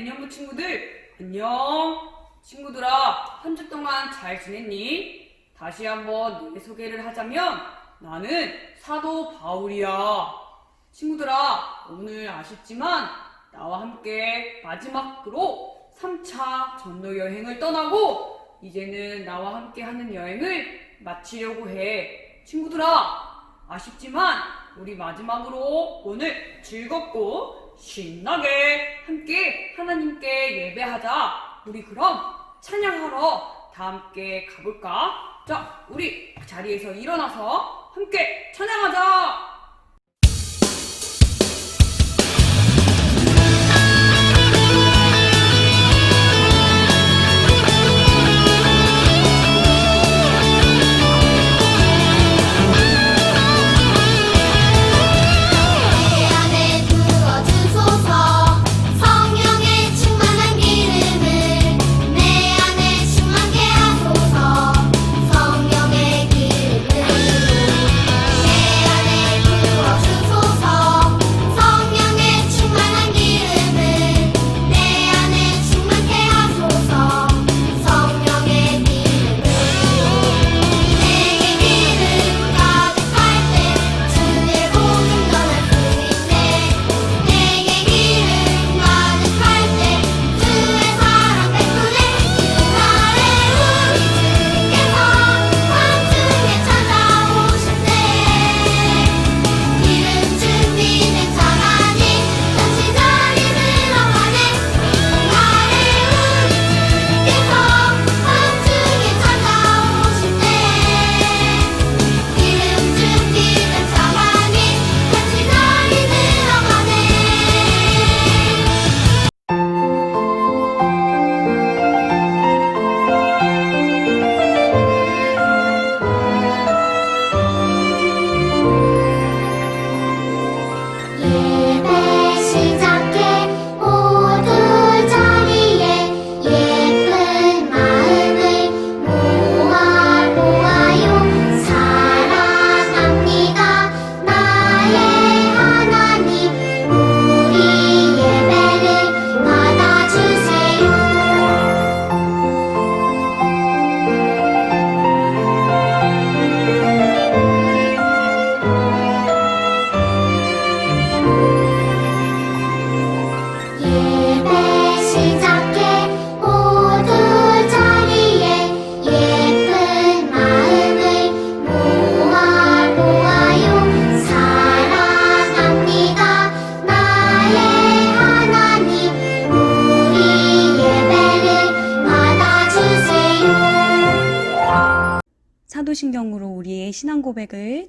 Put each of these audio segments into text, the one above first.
인형부 친구들, 안녕. 친구들아, 한주 동안 잘 지냈니? 다시 한번 내 소개를 하자면, 나는 사도 바울이야. 친구들아, 오늘 아쉽지만, 나와 함께 마지막으로 3차 전도 여행을 떠나고, 이제는 나와 함께 하는 여행을 마치려고 해. 친구들아, 아쉽지만, 우리 마지막으로 오늘 즐겁고 신나게 함께 하나님께 예배하자. 우리 그럼 찬양하러 다 함께 가볼까? 자, 우리 자리에서 일어나서 함께 찬양하자.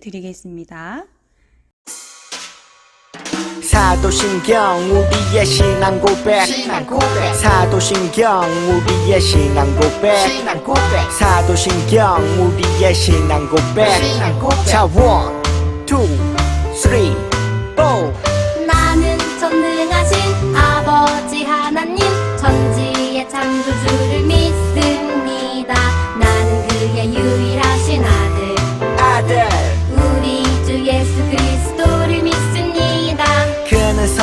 드리겠습니다. 사도신경 우리의 신앙 고백. 사도신경 우리의 신앙 고백. 사도신경 우리의 신앙 고백. 자 원, 투, 쓰리, 포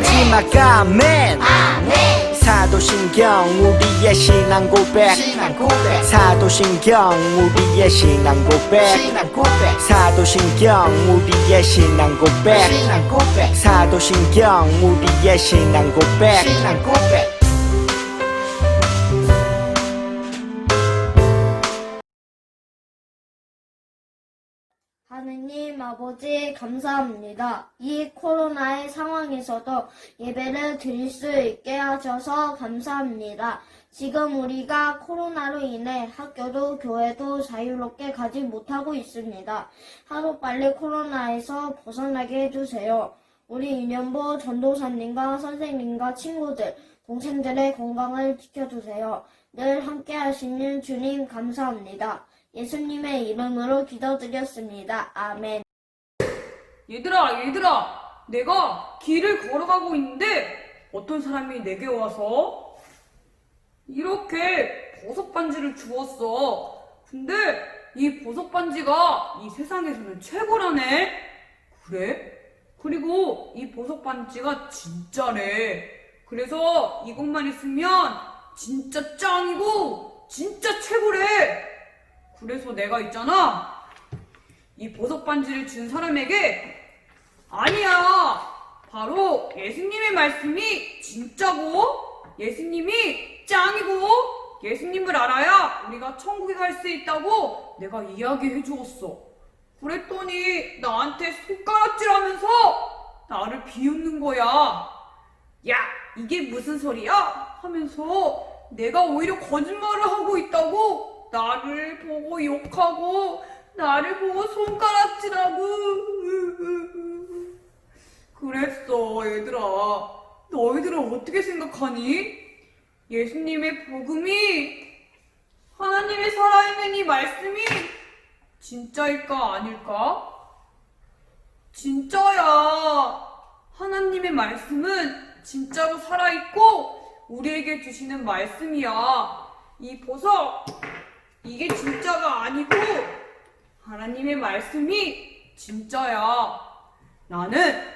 마지막 아멘. 아멘. 사도신경 우리의 신앙 고백. 사도신경 우리의 신앙 고백. 사도신경 우리의 신앙 고백. 사도신경 우리의 신앙 고백 하느님 아버지 감사합니다. 이 코로나의 상황에서도 예배를 드릴 수 있게 하셔서 감사합니다. 지금 우리가 코로나로 인해 학교도 교회도 자유롭게 가지 못하고 있습니다. 하루빨리 코로나에서 벗어나게 해주세요. 우리 인연부 전도사님과 선생님과 친구들, 동생들의 건강을 지켜주세요. 늘 함께 하시는 주님 감사합니다. 예수님의 이름으로 기도드렸습니다. 아멘. 얘들아, 얘들아, 내가 길을 걸어가고 있는데 어떤 사람이 내게 와서 이렇게 보석 반지를 주었어. 근데 이 보석 반지가 이 세상에서는 최고라네. 그래? 그리고 이 보석 반지가 진짜래. 그래서 이것만 있으면 진짜 짱이고 진짜 최고래. 그래서 내가 있잖아. 이 보석 반지를 준 사람에게 아니야. 바로 예수님의 말씀이 진짜고 예수님이 짱이고 예수님을 알아야 우리가 천국에 갈 수 있다고 내가 이야기해 주었어. 그랬더니 나한테 손가락질 하면서 나를 비웃는 거야. 야, 이게 무슨 소리야? 하면서 내가 오히려 거짓말을 하고 있다고 나를 보고 욕하고 나를 보고 손가락질하고 그랬어 얘들아 너희들은 어떻게 생각하니? 예수님의 복음이 하나님의 살아있는 이 말씀이 진짜일까 아닐까? 진짜야 하나님의 말씀은 진짜로 살아있고 우리에게 주시는 말씀이야 이 보석 이게 진짜가 아니고 하나님의 말씀이 진짜야. 나는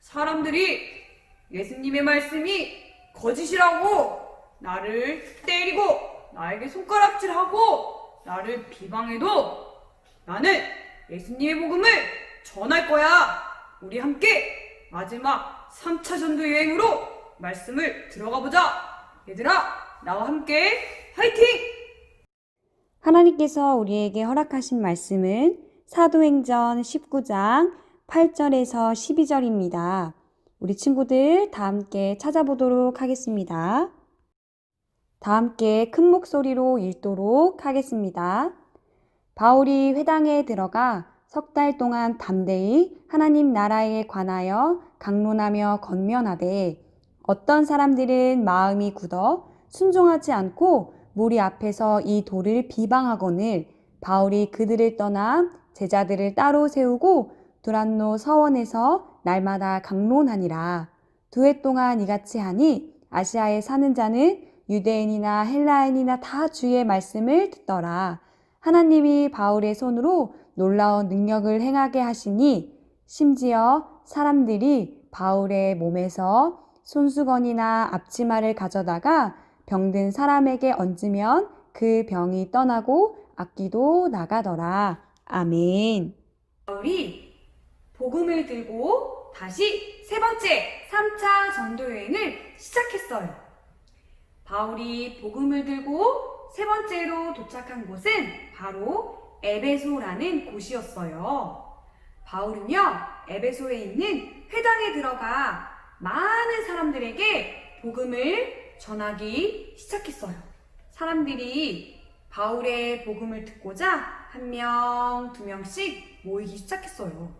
사람들이 예수님의 말씀이 거짓이라고 나를 때리고 나에게 손가락질하고 나를 비방해도 나는 예수님의 복음을 전할 거야. 우리 함께 마지막 3차 전도 여행으로 말씀을 들어가 보자. 얘들아, 나와 함께 화이팅! 하나님께서 우리에게 허락하신 말씀은 사도행전 19장 8절에서 12절입니다. 우리 친구들 다 함께 찾아보도록 하겠습니다. 다 함께 큰 목소리로 읽도록 하겠습니다. 바울이 회당에 들어가 석 달 동안 담대히 하나님 나라에 관하여 강론하며 건면하되 어떤 사람들은 마음이 굳어 순종하지 않고 무리 앞에서 이 돌을 비방하거늘 바울이 그들을 떠나 제자들을 따로 세우고 두란노 서원에서 날마다 강론하니라. 두 해 동안 이같이 하니 아시아에 사는 자는 유대인이나 헬라인이나 다 주의 말씀을 듣더라. 하나님이 바울의 손으로 놀라운 능력을 행하게 하시니 심지어 사람들이 바울의 몸에서 손수건이나 앞치마를 가져다가 병든 사람에게 얹으면 그 병이 떠나고 악기도 나가더라. 아멘. 바울이 복음을 들고 다시 세 번째 3차 전도 여행을 시작했어요. 바울이 복음을 들고 세 번째로 도착한 곳은 바로 에베소라는 곳이었어요. 바울은요, 에베소에 있는 회당에 들어가 많은 사람들에게 복음을 전하기 시작했어요. 사람들이 바울의 복음을 듣고자 한 명, 두 명씩 모이기 시작했어요.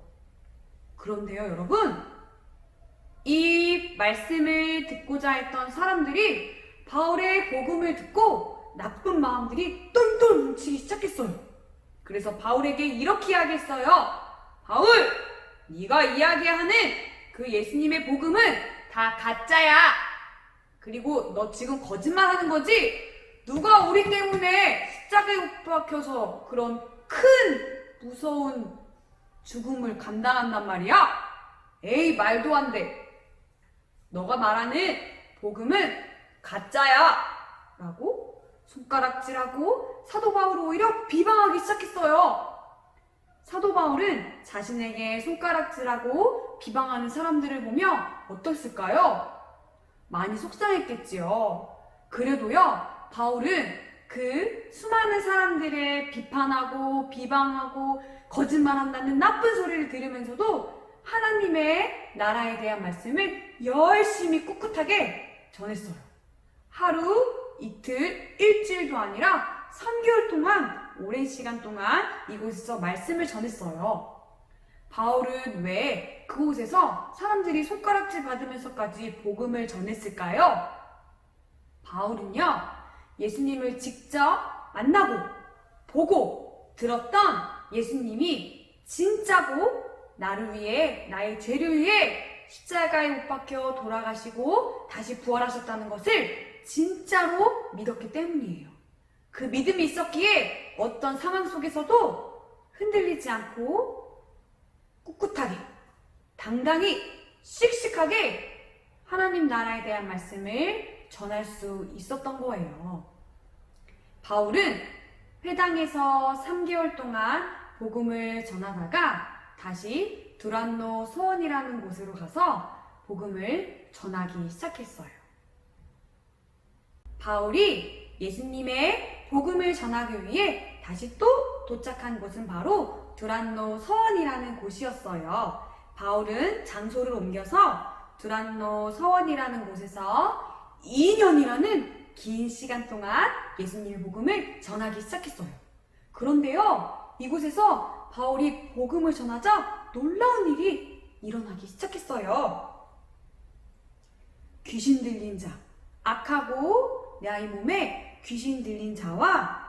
그런데요, 여러분. 이 말씀을 듣고자 했던 사람들이 바울의 복음을 듣고 나쁜 마음들이 똘똘 뭉치기 시작했어요. 그래서 바울에게 이렇게 이야기했어요. 바울, 네가 이야기하는 그 예수님의 복음은 다 가짜야. 그리고 너 지금 거짓말 하는 거지? 누가 우리 때문에 십자가에 못 박혀서 그런 큰 무서운 죽음을 감당한단 말이야? 에이 말도 안 돼. 너가 말하는 복음은 가짜야. 라고 손가락질하고 사도 바울을 오히려 비방하기 시작했어요. 사도 바울은 자신에게 손가락질하고 비방하는 사람들을 보며 어떻을까요? 많이 속상했겠지요. 그래도요, 바울은 그 수많은 사람들의 비판하고 비방하고 거짓말한다는 나쁜 소리를 들으면서도 하나님의 나라에 대한 말씀을 열심히 꿋꿋하게 전했어요. 하루, 이틀, 일주일도 아니라 3개월 동안 오랜 시간 동안 이곳에서 말씀을 전했어요. 바울은 왜 그곳에서 사람들이 손가락질 받으면서까지 복음을 전했을까요? 바울은요, 예수님을 직접 만나고 보고 들었던 예수님이 진짜고 나를 위해 나의 죄를 위해 십자가에 못 박혀 돌아가시고 다시 부활하셨다는 것을 진짜로 믿었기 때문이에요. 그 믿음이 있었기에 어떤 상황 속에서도 흔들리지 않고 꿋꿋하게 당당히 씩씩하게 하나님 나라에 대한 말씀을 전할 수 있었던 거예요. 바울은 회당에서 3개월 동안 복음을 전하다가 다시 두란노 소원이라는 곳으로 가서 복음을 전하기 시작했어요. 바울이 예수님의 복음을 전하기 위해 다시 또 도착한 곳은 바로 두란노 서원이라는 곳이었어요. 바울은 장소를 옮겨서 두란노 서원이라는 곳에서 2년이라는 긴 시간 동안 예수님의 복음을 전하기 시작했어요. 그런데요, 이곳에서 바울이 복음을 전하자 놀라운 일이 일어나기 시작했어요. 귀신 들린 자, 악하고 내 아이 몸에 귀신 들린 자와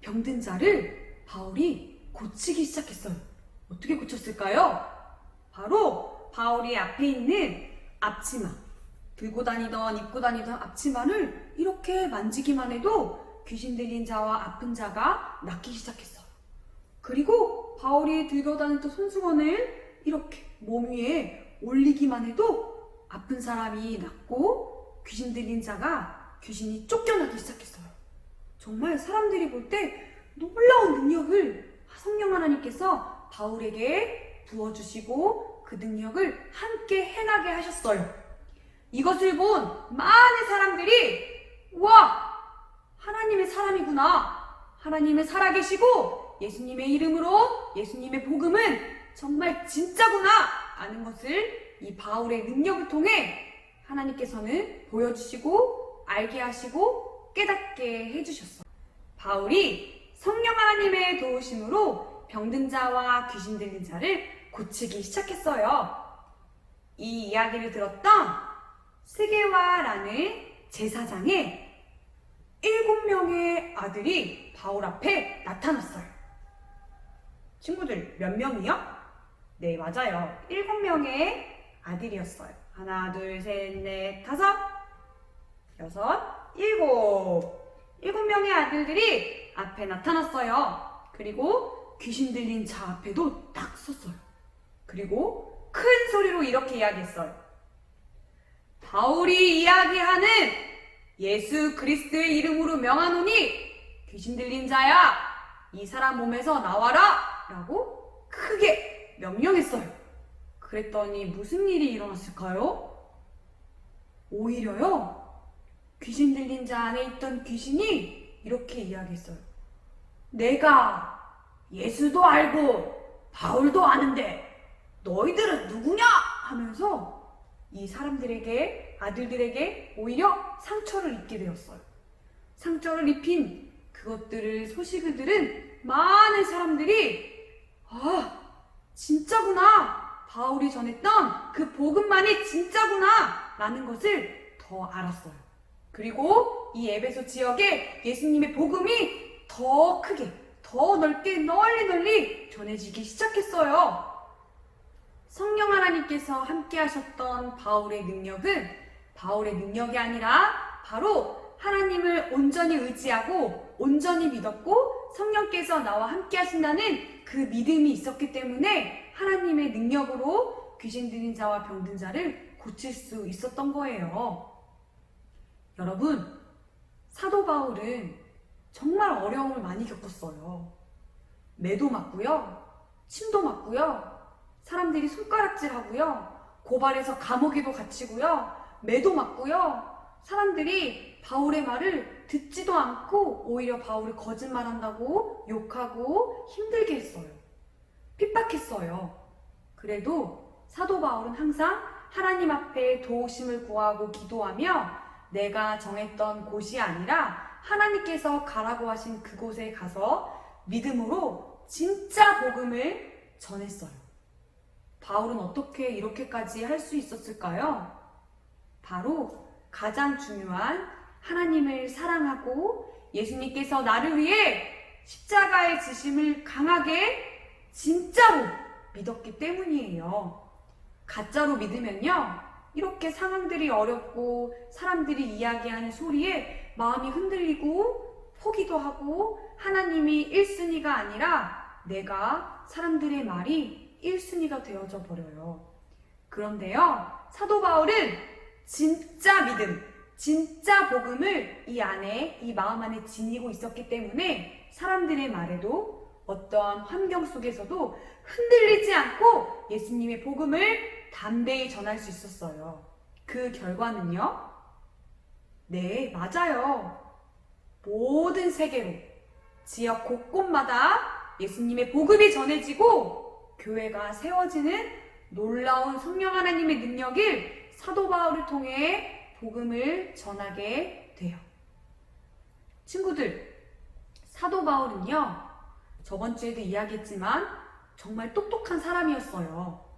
병든 자를 바울이 고치기 시작했어요. 어떻게 고쳤을까요? 바로 바울이 앞에 있는 앞치마, 들고 다니던 입고 다니던 앞치마를 이렇게 만지기만 해도 귀신 들린 자와 아픈 자가 낫기 시작했어요. 그리고 바울이 들고 다니던 손수건을 이렇게 몸 위에 올리기만 해도 아픈 사람이 낫고 귀신 들린 자가 귀신이 쫓겨나기 시작했어요. 정말 사람들이 볼때 놀라운 능력을 성령 하나님께서 바울에게 부어주시고 그 능력을 함께 행하게 하셨어요. 이것을 본 많은 사람들이 와 하나님의 사람이구나 하나님은 살아계시고 예수님의 이름으로 예수님의 복음은 정말 진짜구나 아는 것을 이 바울의 능력을 통해 하나님께서는 보여주시고 알게 하시고 깨닫게 해주셨어요. 바울이 성령 하나님의 도우심으로 병든 자와 귀신 들린 자를 고치기 시작했어요. 이 이야기를 들었던 스게와라는 제사장의 일곱 명의 아들이 바울 앞에 나타났어요. 친구들 몇 명이요? 네, 맞아요. 일곱 명의 아들이었어요. 하나, 둘, 셋, 넷, 다섯, 여섯, 일곱. 일곱 명의 아들들이 앞에 나타났어요. 그리고 귀신 들린 자 앞에도 딱 섰어요. 그리고 큰 소리로 이렇게 이야기했어요. 바울이 이야기하는 예수 그리스도의 이름으로 명하노니 귀신 들린 자야 이 사람 몸에서 나와라 라고 크게 명령했어요. 그랬더니 무슨 일이 일어났을까요? 오히려요 귀신 들린 자 안에 있던 귀신이 이렇게 이야기했어요. 내가 예수도 알고 바울도 아는데 너희들은 누구냐? 하면서 이 사람들에게 아들들에게 오히려 상처를 입게 되었어요. 상처를 입힌 그것들을 소식을 들은 많은 사람들이 아 진짜구나 바울이 전했던 그 복음만이 진짜구나 라는 것을 더 알았어요. 그리고 이 에베소 지역에 예수님의 복음이 더 크게 더 넓게 널리 널리 전해지기 시작했어요. 성령 하나님께서 함께 하셨던 바울의 능력은 바울의 능력이 아니라 바로 하나님을 온전히 의지하고 온전히 믿었고 성령께서 나와 함께 하신다는 그 믿음이 있었기 때문에 하나님의 능력으로 귀신 들린 자와 병든 자를 고칠 수 있었던 거예요. 여러분, 사도 바울은 정말 어려움을 많이 겪었어요. 매도 맞고요. 침도 맞고요. 사람들이 손가락질하고요. 고발해서 감옥에도 갇히고요. 매도 맞고요. 사람들이 바울의 말을 듣지도 않고 오히려 바울이 거짓말한다고 욕하고 힘들게 했어요. 핍박했어요. 그래도 사도 바울은 항상 하나님 앞에 도우심을 구하고 기도하며 내가 정했던 곳이 아니라 하나님께서 가라고 하신 그곳에 가서 믿음으로 진짜 복음을 전했어요. 바울은 어떻게 이렇게까지 할 수 있었을까요? 바로 가장 중요한 하나님을 사랑하고 예수님께서 나를 위해 십자가의 지심을 강하게 진짜로 믿었기 때문이에요. 가짜로 믿으면요. 이렇게 상황들이 어렵고 사람들이 이야기하는 소리에 마음이 흔들리고 포기도 하고 하나님이 1순위가 아니라 내가 사람들의 말이 1순위가 되어져 버려요. 그런데요, 사도 바울은 진짜 믿음, 진짜 복음을 이 안에, 이 마음 안에 지니고 있었기 때문에 사람들의 말에도 어떠한 환경 속에서도 흔들리지 않고 예수님의 복음을 담대히 전할 수 있었어요. 그 결과는요? 네, 맞아요. 모든 세계로, 지역 곳곳마다 예수님의 복음이 전해지고 교회가 세워지는 놀라운 성령 하나님의 능력을 사도 바울을 통해 복음을 전하게 돼요. 친구들, 사도 바울은요, 저번 주에도 이야기했지만 정말 똑똑한 사람이었어요.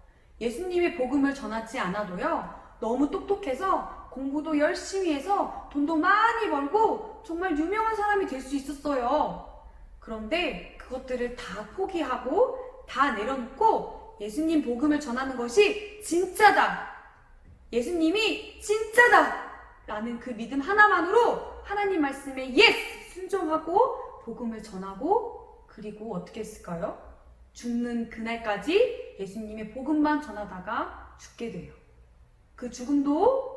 예수님의 복음을 전하지 않아도요, 너무 똑똑해서 공부도 열심히 해서 돈도 많이 벌고 정말 유명한 사람이 될 수 있었어요. 그런데 그것들을 다 포기하고 다 내려놓고 예수님 복음을 전하는 것이 진짜다. 예수님이 진짜다. 라는 그 믿음 하나만으로 하나님 말씀에 예스! 순종하고 복음을 전하고 그리고 어떻게 했을까요? 죽는 그날까지 예수님의 복음만 전하다가 죽게 돼요. 그 죽음도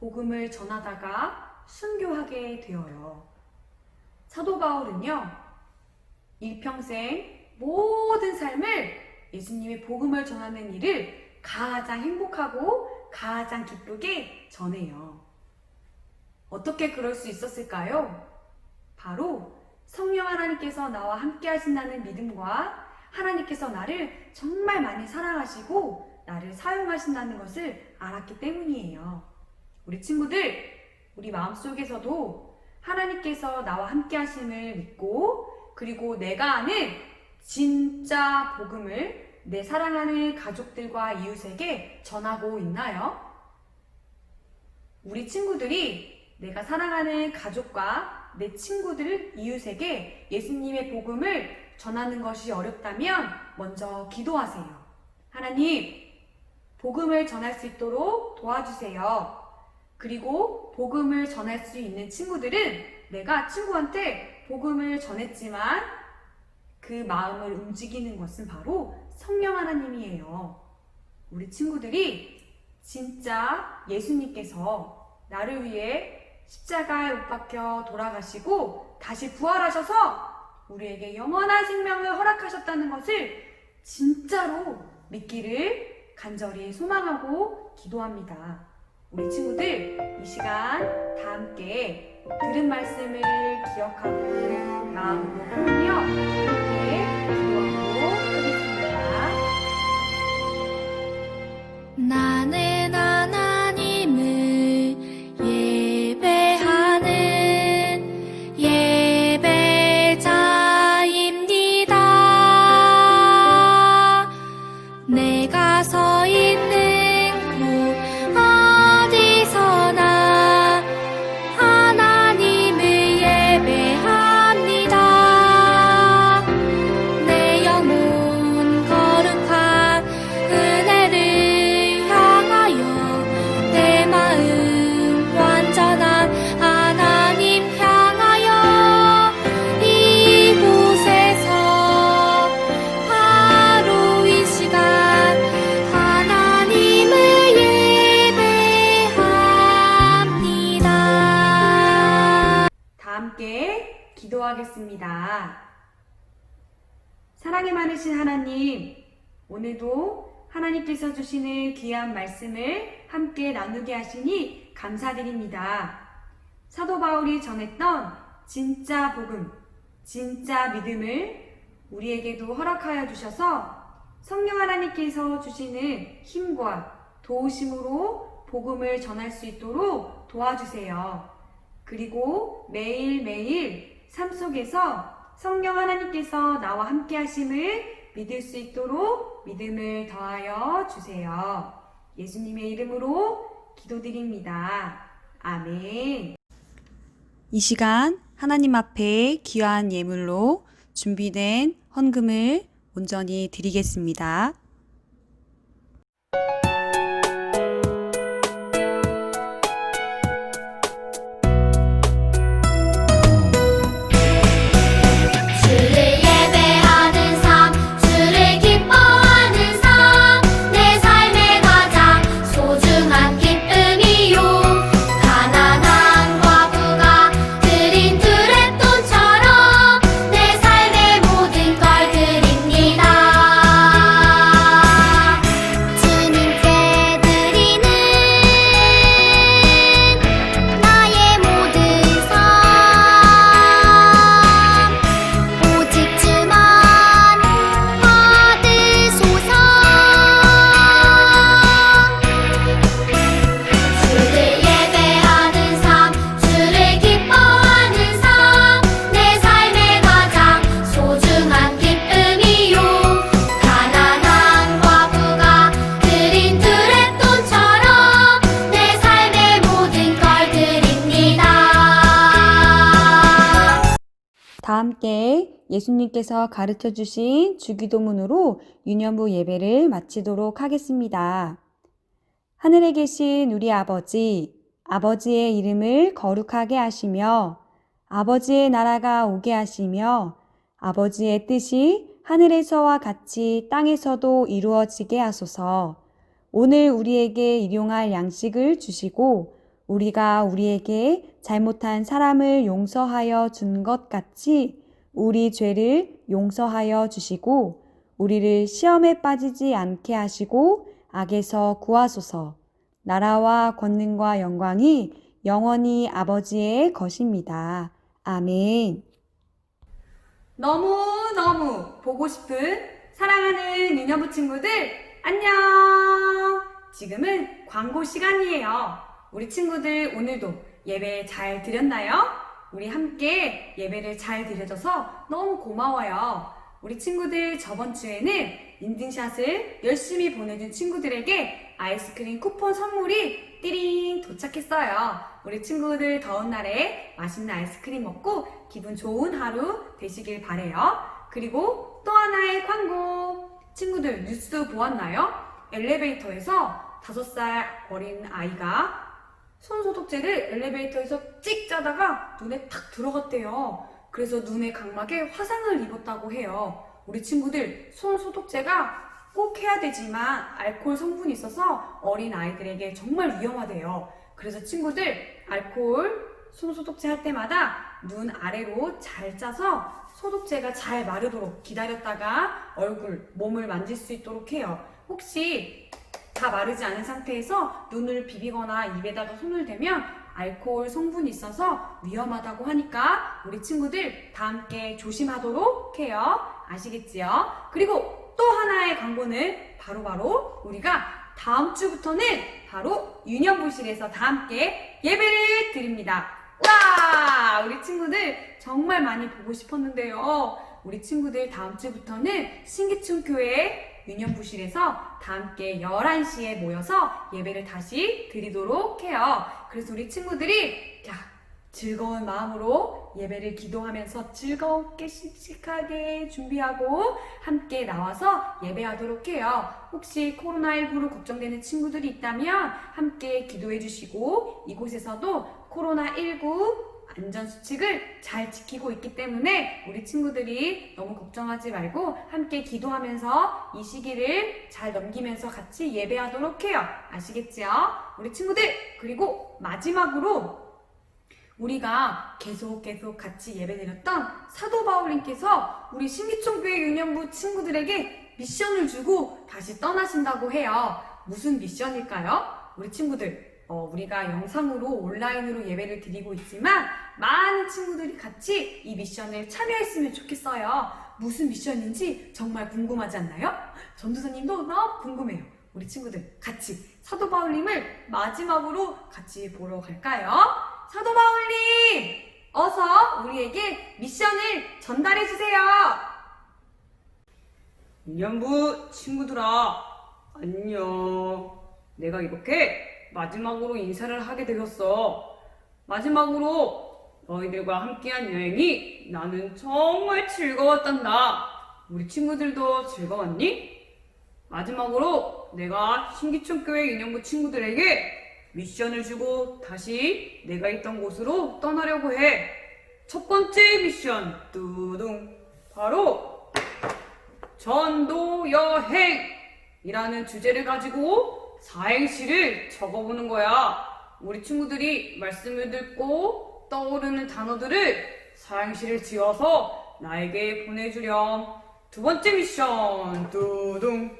복음을 전하다가 순교하게 되어요. 사도 바울은요, 일평생 모든 삶을 예수님의 복음을 전하는 일을 가장 행복하고 가장 기쁘게 전해요. 어떻게 그럴 수 있었을까요? 바로 성령 하나님께서 나와 함께 하신다는 믿음과 하나님께서 나를 정말 많이 사랑하시고 나를 사용하신다는 것을 알았기 때문이에요. 우리 친구들, 우리 마음속에서도 하나님께서 나와 함께 하심을 믿고 그리고 내가 아는 진짜 복음을 내 사랑하는 가족들과 이웃에게 전하고 있나요? 우리 친구들이 내가 사랑하는 가족과 내 친구들, 이웃에게 예수님의 복음을 전하는 것이 어렵다면 먼저 기도하세요. 하나님, 복음을 전할 수 있도록 도와주세요. 그리고 복음을 전할 수 있는 친구들은 내가 친구한테 복음을 전했지만 그 마음을 움직이는 것은 바로 성령 하나님이에요. 우리 친구들이 진짜 예수님께서 나를 위해 십자가에 못 박혀 돌아가시고 다시 부활하셔서 우리에게 영원한 생명을 허락하셨다는 것을 진짜로 믿기를 간절히 소망하고 기도합니다. 우리 친구들 이 시간 다 함께 들은 말씀을 기억하고 마음으로 하며 주시는 귀한 말씀을 함께 나누게 하시니 감사드립니다. 사도 바울이 전했던 진짜 복음, 진짜 믿음을 우리에게도 허락하여 주셔서 성령 하나님께서 주시는 힘과 도우심으로 복음을 전할 수 있도록 도와주세요. 그리고 매일매일 삶 속에서 성령 하나님께서 나와 함께 하심을 믿을 수 있도록 믿음을 더하여 주세요. 예수님의 이름으로 기도드립니다. 아멘. 이 시간 하나님 앞에 귀한 예물로 준비된 헌금을 온전히 드리겠습니다. 예수님께서 가르쳐 주신 주기도문으로 유년부 예배를 마치도록 하겠습니다. 하늘에 계신 우리 아버지, 아버지의 이름을 거룩하게 하시며 아버지의 나라가 오게 하시며 아버지의 뜻이 하늘에서와 같이 땅에서도 이루어지게 하소서. 오늘 우리에게 일용할 양식을 주시고 우리가 우리에게 잘못한 사람을 용서하여 준 것 같이 우리 죄를 용서하여 주시고 우리를 시험에 빠지지 않게 하시고 악에서 구하소서. 나라와 권능과 영광이 영원히 아버지의 것입니다. 아멘. 너무너무 보고 싶은 사랑하는 유년부 친구들 안녕! 지금은 광고 시간이에요. 우리 친구들 오늘도 예배 잘 드렸나요? 우리 함께 예배를 잘 드려줘서 너무 고마워요. 우리 친구들 저번 주에는 인증샷을 열심히 보내준 친구들에게 아이스크림 쿠폰 선물이 띠링 도착했어요. 우리 친구들 더운 날에 맛있는 아이스크림 먹고 기분 좋은 하루 되시길 바래요. 그리고 또 하나의 광고. 친구들 뉴스 보았나요? 엘리베이터에서 다섯 살 어린 아이가 손소독제를 엘리베이터에서 찍 짜다가 눈에 탁 들어갔대요. 그래서 눈의 각막에 화상을 입었다고 해요. 우리 친구들 손소독제가 꼭 해야 되지만 알코올 성분이 있어서 어린 아이들에게 정말 위험하대요. 그래서 친구들 알코올 손소독제 할 때마다 눈 아래로 잘 짜서 소독제가 잘 마르도록 기다렸다가 얼굴, 몸을 만질 수 있도록 해요. 혹시 다 마르지 않은 상태에서 눈을 비비거나 입에다가 손을 대면 알코올 성분이 있어서 위험하다고 하니까 우리 친구들 다 함께 조심하도록 해요. 아시겠지요? 그리고 또 하나의 광고는 바로바로 우리가 다음 주부터는 바로 유년부실에서 다 함께 예배를 드립니다. 와! 우리 친구들 정말 많이 보고 싶었는데요. 우리 친구들 다음 주부터는 신기춘 교회 유년부실에서 다 함께 11시에 모여서 예배를 다시 드리도록 해요. 그래서 우리 친구들이 자, 즐거운 마음으로 예배를 기도하면서 즐겁게 씩씩하게 준비하고 함께 나와서 예배하도록 해요. 혹시 코로나19로 걱정되는 친구들이 있다면 함께 기도해 주시고 이곳에서도 코로나19 안전수칙을 잘 지키고 있기 때문에 우리 친구들이 너무 걱정하지 말고 함께 기도하면서 이 시기를 잘 넘기면서 같이 예배하도록 해요. 아시겠지요? 우리 친구들! 그리고 마지막으로 우리가 계속 계속 같이 예배드렸던 사도 바울님께서 우리 신기총교회 유년부 친구들에게 미션을 주고 다시 떠나신다고 해요. 무슨 미션일까요? 우리 친구들 어, 우리가 영상으로 온라인으로 예배를 드리고 있지만 많은 친구들이 같이 이 미션을 참여했으면 좋겠어요. 무슨 미션인지 정말 궁금하지 않나요? 전도사님도 너무 궁금해요. 우리 친구들 같이 사도 바울님을 마지막으로 같이 보러 갈까요? 사도 바울님! 어서 우리에게 미션을 전달해 주세요. 인연부 친구들아, 안녕. 내가 이렇게 마지막으로 인사를 하게 되었어. 마지막으로 너희들과 함께한 여행이 나는 정말 즐거웠단다. 우리 친구들도 즐거웠니? 마지막으로 내가 신기천교회 인연부 친구들에게 미션을 주고 다시 내가 있던 곳으로 떠나려고 해. 첫 번째 미션, 뚜둥. 바로 전도 여행이라는 주제를 가지고 사행시를 적어보는 거야. 우리 친구들이 말씀을 듣고 떠오르는 단어들을 사행시를 지어서 나에게 보내주렴. 두 번째 미션, 두둥.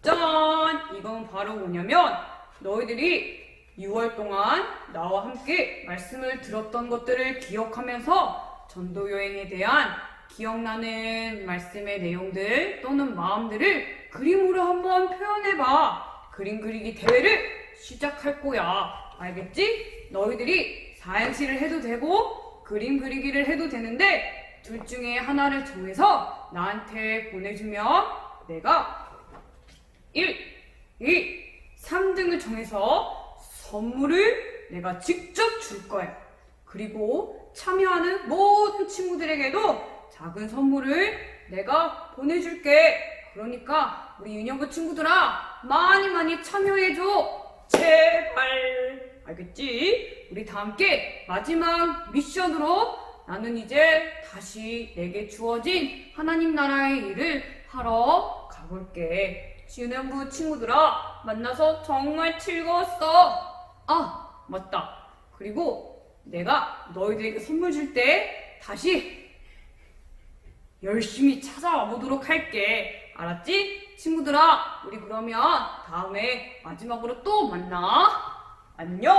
짠! 이건 바로 뭐냐면 너희들이 6월 동안 나와 함께 말씀을 들었던 것들을 기억하면서 전도 여행에 대한 기억나는 말씀의 내용들 또는 마음들을 그림으로 한번 표현해봐. 그림 그리기 대회를 시작할 거야. 알겠지? 너희들이 사행시를 해도 되고 그림 그리기를 해도 되는데 둘 중에 하나를 정해서 나한테 보내주면 내가 1, 2, 3등을 정해서 선물을 내가 직접 줄 거야. 그리고 참여하는 모든 친구들에게도 작은 선물을 내가 보내줄게. 그러니까 우리 윤영부 친구들아 많이 많이 참여해줘. 제발. 알겠지? 우리 다 함께 마지막 미션으로 나는 이제 다시 내게 주어진 하나님 나라의 일을 하러 가볼게. 지은현부 친구들아, 만나서 정말 즐거웠어. 아, 맞다. 그리고 내가 너희들에게 선물 줄 때 다시 열심히 찾아와 보도록 할게. 알았지? 친구들아, 우리 그러면 다음에 마지막으로 또 만나. 안녕!